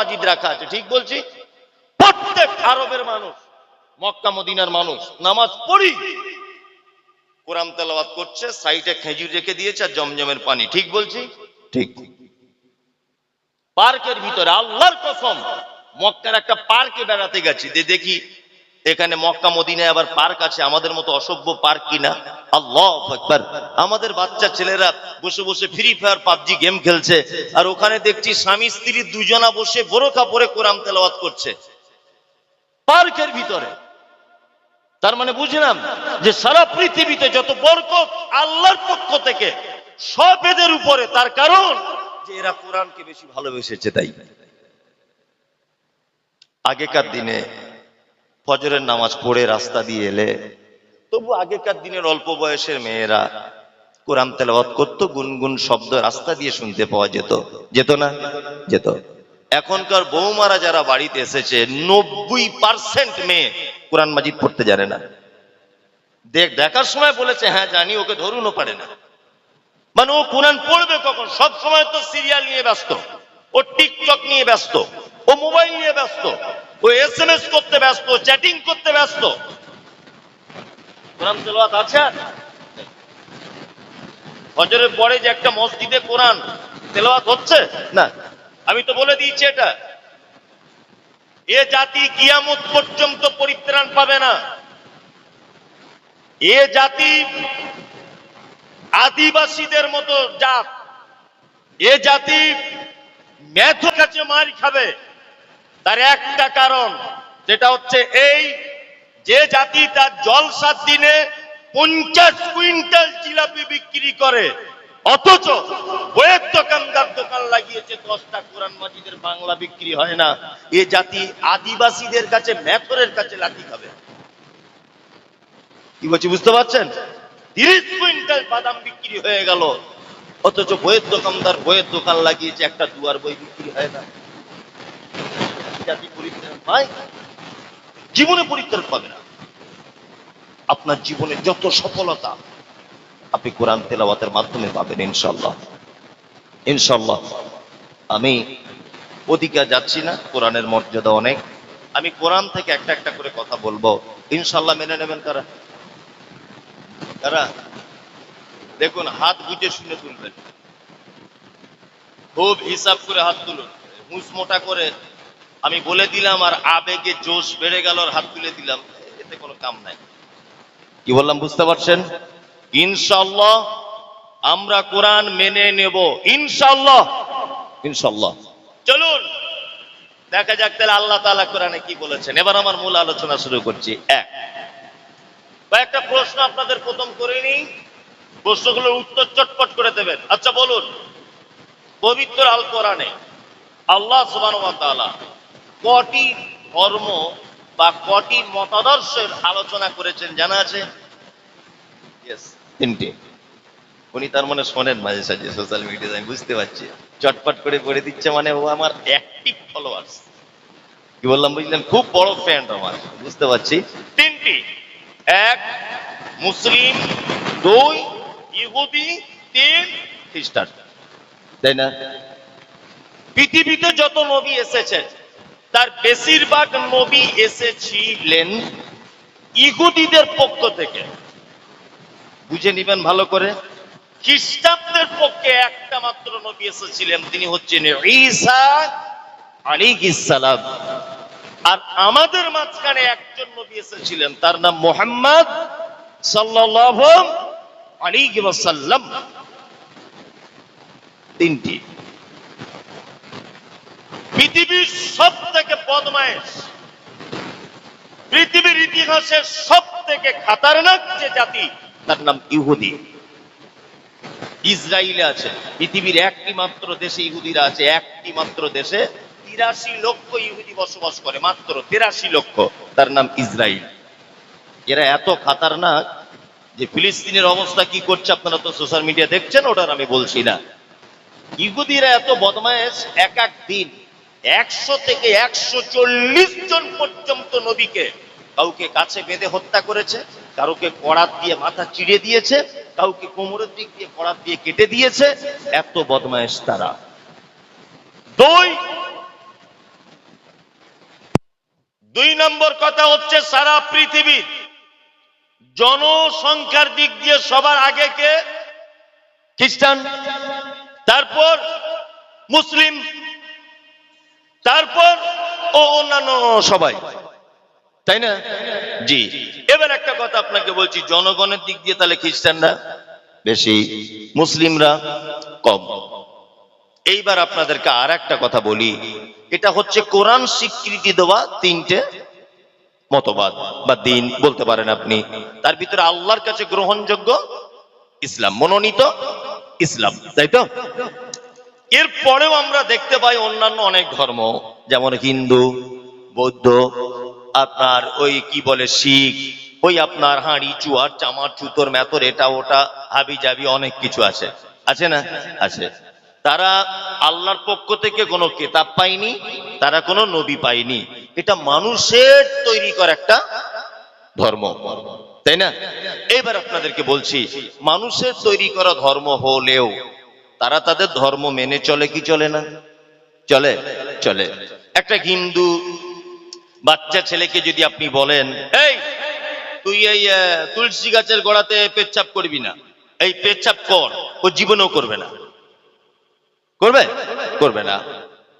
মাজিদ রাখা আছে ঠিক বলছি? প্রত্যেক আরবের মানুষ মক্কা মদিনার মানুষ নামাজ পড়ি। কোরআন তেলাবাদ করছে সাইডে খেজুর রেখে দিয়েছে আর জমজমের পানি ঠিক বলছি? ঠিক। পার্কের ভিতরে আল্লাহর কসম মক্কার একটা পার্কে বেড়াতে গেছি দেখি এখানে মক্কা, মদিনায় আবার পার্ক আছে, আমাদের মতো অসভ্য পার্ক কিনা আল্লাহ আমাদের বাচ্চা ছেলেরা বসে বসে ফ্রি ফায়ার পাবজি গেম খেলছে, আর ওখানে দেখছি স্বামী, স্ত্রী দুজনা বসে বোরখা পরে কোরআন তেলাওয়াত করছে। পার্কের ভিতরে। তার মানে বুঝলাম যে সারা পৃথিবীতে যত বরকত আল্লাহর পক্ষ থেকে, সব এদের উপরে, তার কারণ যে এরা কোরআনকে বেশি ভালোবেসেছে, তাই। আগেকার দিনে ফজরের নামাজ পড়ে রাস্তা দিয়ে এলে, তবু আগেকার দিনের অল্প বয়সের মেয়েরা কোরআন তেলাওয়াত করতো, গুনগুন শব্দ রাস্তা দিয়ে শুনতে পাওয়া যেত। যেত না? যেত। এখনকার বৌমারা যারা বাড়িতে এসেছে, নব্বই পার্সেন্ট মেয়ে কোরআন মাজিদ পড়তে জানে না। দেখ, দেখার সময় বলেছে হ্যাঁ জানি, ওকে ধরুন, ও পারে না। মানে ও কোরআন পড়বে কখন? সব সময় তো সিরিয়াল নিয়ে ব্যস্ত, ও টিকটক নিয়ে ব্যস্ত, ও মোবাইল নিয়ে ব্যস্ত। ও এস এম এস করতে ব্যস্ত চ্যাটিং করতে ব্যস্ত। কোরআন তেলাওয়াত আছে? ফজরের পরে যে একটা মসজিদে কোরআন তেলাওয়াত হচ্ছে? না। আমি তো বলে দিয়েছি এটা। এ জাতি কিয়ামত পর্যন্ত পরিত্রাণ পাবে না। এ জাতি আদিবাসীদের মতো জাত। এ জাতি ম্যাথ কাছে মার খাবে। তার একটা কারণ, যেটা হচ্ছে এই যে জাতি তার জলসার দিনে পঞ্চাশ কুইন্টাল জিলাপি বিক্রি করে, অথচ বইয়ের দোকানদার দোকান লাগিয়েছে দশটা কোরআন মাজিদের বাংলা বিক্রি হয় না, এ জাতি আদিবাসীদের কাছে মেথরের কাছে লাঠি খাবে। কি বলছি, বুঝতে পারছেন? তিরিশ কুইন্টাল বাদাম বিক্রি হয়ে গেল, অথচ বইয়ের দোকানদার বইয়ের দোকান লাগিয়েছে, একটা দুয়ার বই বিক্রি হয় না। জাতি পরিত্রাণ পায় জীবনে পরিত্রাণ পাবে না। আপনার জীবনে যত সফলতা আপনি কোরআন তেলাওয়াতের মাধ্যমে পাবেন ইনশাল্লাহ ইনশাল্লাহ আমি ওদিকে যাচ্ছি না, কোরআনের মর্যাদা অনেক। আমি কোরআন থেকে একটা একটা করে কথা বলব। ইনশাল্লাহ মেনে নেবেন কারা? কারা? দেখুন, হাত বুঝে শুনে তুলবেন। খুব হিসাব করে হাত তুলুন। হুঁস মোটা করে আমি বলে দিলাম আর আবেগে জোশ বেড়ে গেল আর হাত তুলে দিলাম। এতে কোনো কাম নাই। কি বললাম, বুঝতে পারছেন? ইনশাল্লাহ আমরা কোরআন মেনে নেব। ইনশাল্লাহ ইনশাল্লাহ চলুন। দেখা যাক তাহলে আল্লাহ তাআলা কোরআনে কি বলেছেন। এবার আমার মূল আলোচনা শুরু করছি। এক। কয়েকটা প্রশ্ন আপনাদের প্রথম করে নিই। প্রশ্নগুলোর উত্তর চটপট করে দেবেন। আচ্ছা বলুন। পবিত্র আল কোরআনে আল্লাহ তাআলা কটি ধর্ম বা কটি মতাদর্শের আলোচনা করেছেন, জানা আছে? তিনটে। উনি তার মানে শোনেন মাঝে সাঝে সোশ্যাল মিডিয়াতে আমি বুঝতে পারছি। চটপট করে পড়ে দিচ্ছে মানে ও আমার অ্যাক্টিভ ফলোয়ার্স কি বললাম, বুঝলেন? খুব বড় ফ্যান আমার, বুঝতে পারছি। তিনটি। এক, মুসলিম, দুই, ইহুদি, তিন, খ্রিস্টান। তাই না? পৃথিবীতে যত নবী এসেছেন তার বেশিরভাগ নবী এসেছিলেন ইহুদিদের পক্ষ থেকে। বুঝে নিবেন ভালো করে? খ্রিস্টানদের পক্ষে একটা মাত্র নবী এসেছিলেন, তিনি হচ্ছেন আর আমাদের মাঝখানে একজন নবী এসেছিলেন, তার নাম মোহাম্মদ সাল্লাল্লাহু আলাইহি ওয়াসাল্লাম। তিনটি। পৃথিবীর সব থেকে বদমায়েশ, পৃথিবীর ইতিহাসের সব থেকে খাতারনাক যে জাতি, তার নাম ইহুদি। ইসরায়েলে আছে, পৃথিবীর একটি মাত্র দেশে ইহুদিরা আছে একটি মাত্র দেশে তিরাশি লক্ষ ইহুদি বসবাস করে, মাত্র তিরাশি লক্ষ, তার নাম ইসরায়েল এরা এত খাতারনাক যে ফিলিস্তিনের অবস্থা কি করছে আপনারা তো সোশ্যাল মিডিয়া দেখছেন, ওটার আমি বলছি না। ইহুদিরা এত বদমায়েশ, এক এক দিন একশো থেকে একশো চল্লিশ জন পর্যন্ত নবীকে কাউকে কাছে বেঁধে হত্যা করেছে কাউকে কড়াত দিয়ে মাথা চিড়ে দিয়েছে, কাউকে কোমরের দিক দিয়ে কড়াত দিয়ে কেটে দিয়েছে, এত বদমায়েশ তারা। দুই দুই নম্বর কথা হচ্ছে সারা পৃথিবীর জনসংখ্যার দিক দিয়ে সবার আগে কে? খ্রিস্টান। তারপর মুসলিম। তারপর ও অন্যান্য সবাই। তাই না? জি। এবার একটা কথা আপনাকে বলছি, জনগণের দিক দিয়ে তাহলে খ্রিস্টানরা বেশি, মুসলিমরা কম। এইবার আপনাদেরকে আর একটা কথা বলি, এটা হচ্ছে কোরআন স্বীকৃতি দেওয়া তিনটে মতবাদ বা দিন, বলতে পারেন আপনি। তার ভিতরে আল্লাহর কাছে গ্রহণযোগ্য ইসলাম, মনোনীত ইসলাম, তাই তো? এরপরেও আমরা দেখতে পাই অন্যান্য অনেক ধর্ম, যেমন হিন্দু, বৌদ্ধ, আপনার ওই কি বলে শিখ, ওই আপনার হাঁড়ি, চুয়ার, চামার, চুতোর মেতর এটা, ওটা, হাবি জাবি অনেক কিছু আছে। আছে না? আছে। তারা আল্লাহর পক্ষ থেকে কোনো কেতাব পায়নি, তারা কোনো নবী পায়নি। এটা মানুষের তৈরি করা একটা ধর্ম, তাই না? এবার আপনাদেরকে বলছি, মানুষের তৈরি করা ধর্ম হলেও তারা তাদের ধর্ম মেনে চলে কি চলে না? চলে? চলে। একটা হিন্দু বাচ্চা ছেলেকে যদি আপনি বলেন, এই, তুই এই তুলসী গাছের গোড়াতে পেচ্ছাপ করবি না। এই পেচ্ছাপ কর, ও জীবনেও করবে না। করবে? করবে না।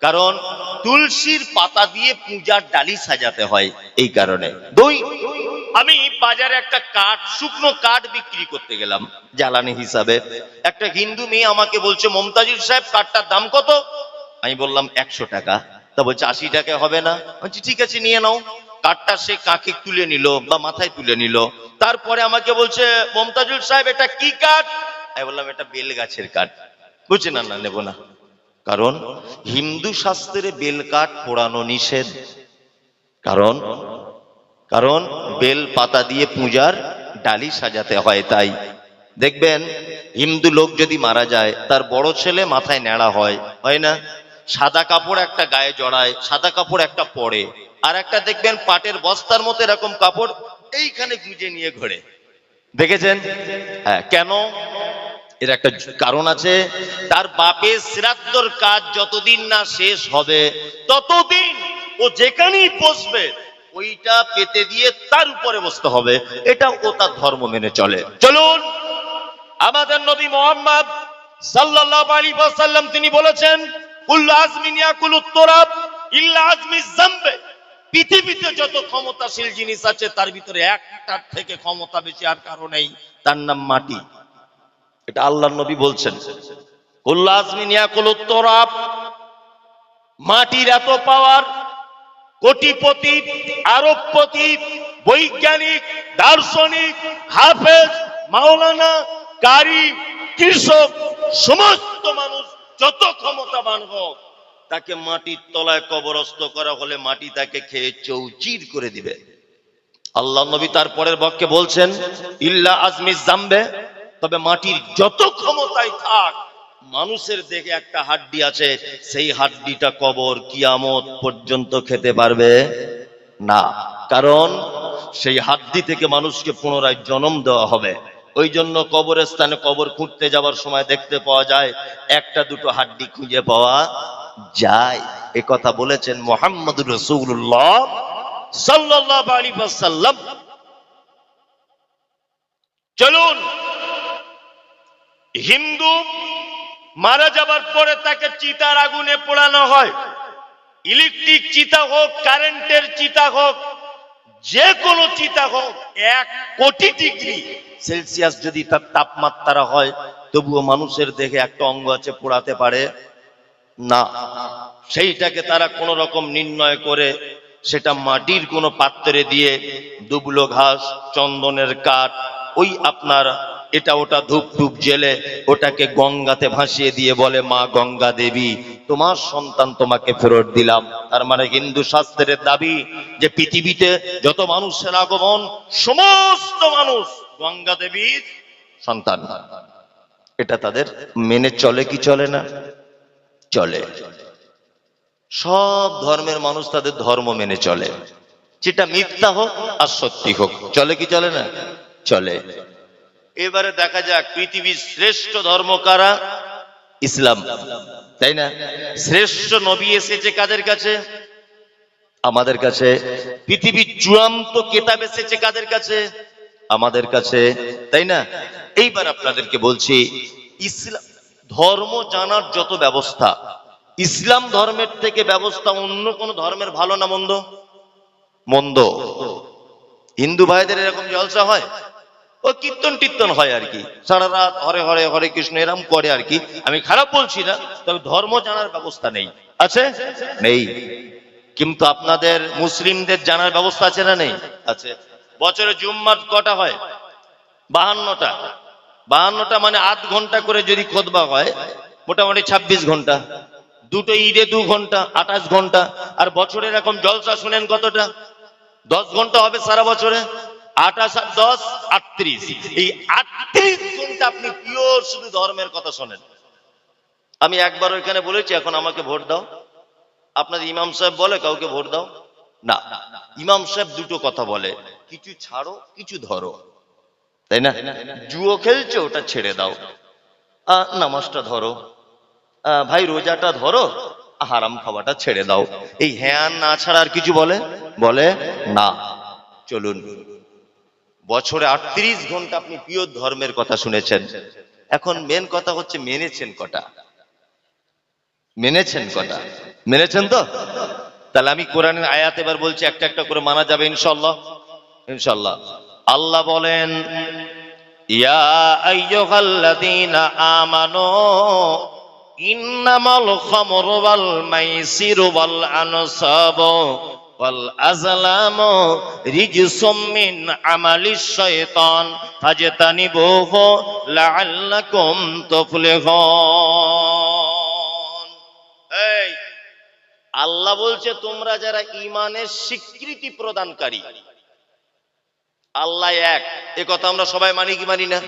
কারণ তুলসীর পাতা দিয়ে পূজার ডালি সাজাতে হয় এই কারণে। দুই আমি বাজারে একটা কাঠ, শুকনো কাঠ বিক্রি করতে গেলাম, জ্বালানি হিসাবে। একটা হিন্দু মেয়ে আমাকে বলছে মমতাজুর সাহেব, কাঠটার দাম কত? আমি বললাম, একশো টাকা। তা বলছে, আশি টাকা হবে না? বলছি, ঠিক আছে, নিয়ে নাও। কাঠটা সে কাকে তুলে নিল বা মাথায় তুলে নিল। তারপরে আমাকে বলছে, মমতাজুল সাহেব, এটা কি কাঠ? আমি বললাম, এটা বেল গাছের কাঠ। বুঝছে না না, নেব না। কারণ হিন্দু শাস্ত্রে বেল কাঠ পোড়ানো নিষেধ। কারণ কারণ বেল পাতা দিয়ে পূজার ডালি সাজাতে হয় তাই। দেখবেন, হিন্দু লোক যদি মারা যায়, তার বড় ছেলে মাথায় ন্যাড়া হয় হয় না? সাদা কাপড় একটা গায়ে জড়ায়, সাদা কাপড় একটা পরে। আর একটা দেখবেন, পাটের বস্তার মতো এরকম কাপড় এইখানে গুঁজে নিয়ে ঘোরে। দেখেছেন? হ্যাঁ কেন? এর একটা কারণ আছে, তার বাপের শ্রাদ্ধর কাজ যতদিন না শেষ হবে, ততদিন ও যেখানেই বসবে ওইটা পেতে দিয়ে তার উপরে বসতে হবে। এটা ও তার ধর্ম মেনে চলে। চলুন, আমাদের নবী মোহাম্মদ তিনি বলেছেন পৃথিবীতে যত ক্ষমতাশীল জিনিস আছে, তার ভিতরে একটার থেকে ক্ষমতা বেশি আর নেই। তার নাম মাটি। এটা আল্লাহ নবী বলছেন। মাটির এত পাওয়ার কোটিপতি, আরবপতি, বৈজ্ঞানিক, দার্শনিক, হাফেজ, মাওলানা কারি কৃষক, সমস্ত মানুষ যত ক্ষমতাবান হোক, তাকে মাটির তলায় কবরস্থ করা হলে মাটি তাকে খেয়ে চৌচির করে দিবে। আল্লাহ নবী তার পরের বক্কে বলছেন, ইল্লা আজমি জামবে তবে মাটির যত ক্ষমতায় থাক মানুষের দেখে একটা হাড্ডি আছে, সেই হাড্ডিটা কবর কিয়ামত পর্যন্ত খেতে পারবে? না। কারণ সেই হাড্ডি থেকে মানুষকে পুনরায় জন্ম দেওয়া হবে। ওই জন্য কবরের স্থানে কবর খুঁড়তে যাওয়ার সময় দেখতে পাওয়া যায়, একটা দুটো হাড্ডি খুঁজে পাওয়া যায়। এ কথা বলেছেন মোহাম্মদ রসুল্লাহ সাল্লাল্লাহু আলাইহি ওয়াসাল্লাম। চলুন, হিন্দু মারা যাবার পরে তাকে চিতার আগুনে পোড়ানো হয়। ইলেকট্রিক চিতা হোক, কারেন্টের চিতা হোক যে কোনো চিতা হোক, এক কোটি ডিগ্রি সেলসিয়াস যদি তার তাপমাত্রা হয়, তবুও মানুষের দেখে একটা অঙ্গ আছে, পোড়াতে পারে। না, সেইটাকে তারা কোন রকম নির্ণয় করে, সেটা মাটির কোনো পাত্রে দিয়ে দুবলো ঘাস, চন্দনের কাঠ, ওই আপনার এটা ওটা ধূপ ধূপ জেলে ওটাকে গঙ্গাতে ভাসিয়ে দিয়ে বলে, মা গঙ্গা দেবী, তোমার সন্তান তোমাকে ফেরত দিলাম। তার মানে হিন্দু শাস্ত্রের দাবি যে পৃথিবীতে যত মানুষের আগমন, সমস্ত মানুষ গঙ্গা দেবীর সন্তান। এটা তাদের মেনে চলে কি চলে না? চলে। সব ধর্মের মানুষ তাদের ধর্ম মেনে চলে। যেটা মিথ্যা হোক আর সত্যি হোক, চলে কি চলে না? চলে। এবারে দেখা যাক পৃথিবীর শ্রেষ্ঠ ধর্ম কারা? ইসলাম। তাই না? শ্রেষ্ঠ নবী এসেছে কাদের কাছে? আমাদের কাছে। পৃথিবীর চূড়ান্ত কেতাব এসেছে কাদের কাছে? আমাদের কাছে। তাই না? এইবার আপনাদেরকে বলছি ইসলাম ধর্ম জানার যত ব্যবস্থা, ইসলাম ধর্মের থেকে ব্যবস্থা অন্য কোন ধর্মের ভালো না মন্দ? মন্দ। হিন্দু ভাইদের এরকম জলসা হয়? ও কীর্তন টীর্তন হয় আর কি। সারা রাত হরে হরে হরে কৃষ্ণ এরম করে আর কি। আমি খারাপ বলছি না, তবে ধর্ম জানার ব্যবস্থা নেই। আছে? নেই। কিন্তু আপনাদের মুসলিমদের জানার ব্যবস্থা আছে না নেই? আছে। বছরে জুম্মাত কটা হয়? বাহান্নটা। বাহান্নটা মানে আধ ঘণ্টা করে যদি খোদবা হয়, মোটামুটি ছাব্বিশ ঘণ্টা। দুটো ঈদে দু ঘণ্টা, আঠাশ ঘণ্টা। আর বছরের এরকম জলসা শুনেন কতটা? দশ ঘণ্টা হবে সারা বছরে। আঠাশ আর দশ, আটত্রিশ। এই আটত্রিশ আপনি পিওর শুধু ধর্মের কথা শোনেন। আমি একবার ওইখানে বলেছি, এখন আমাকে ভোট দাও। আপনার ইমাম সাহেব বলে, কাউকে ভোট দাও? না। ইমাম সাহেব দুটো কথা বলে, কিছু ছাড়ো, কিছু ধরো। তাই না? জুয়ো খেলছো, ওটা ছেড়ে দাও। নামাজটা ধরো। ভাই, রোজাটা ধরো, হারাম খাওয়াটা ছেড়ে দাও। এই হ্যাঁ না ছাড়া আর কিছু বলে? বলে, না। চলুন। বছরে আটত্রিশ ঘণ্টা আপনি প্রিয় ধর্মের কথা শুনেছেন। এখন মেন কথা হচ্ছে মেনেছেন কটা? মেনেছেন কটা? মেনেছেন তো? তাহলে আমি কোরআনের আয়াত এবার বলছি, একটা একটা করে মানা যাবে ইনশাল্লাহ ইনশাল্লাহ আল্লাহ বলেন, ইয়া আল্লাহ বলছে, তোমরা যারা ইমানের স্বীকৃতি প্রদানকারী, আল্লাহ এক। এ কথা আমরা সবাই মানি কি মানি না?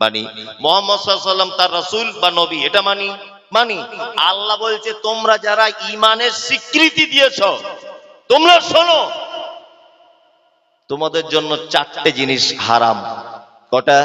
মানি। মোহাম্মদ সাল্লাম তার রাসূল বা নবী, এটা মানি? মানি। আল্লাহ বলছে, তোমরা যারা ইমানের স্বীকৃতি দিয়েছ তোমরা শোনো। তোমাদের জন্য চারটে জিনিস হারাম। কটা?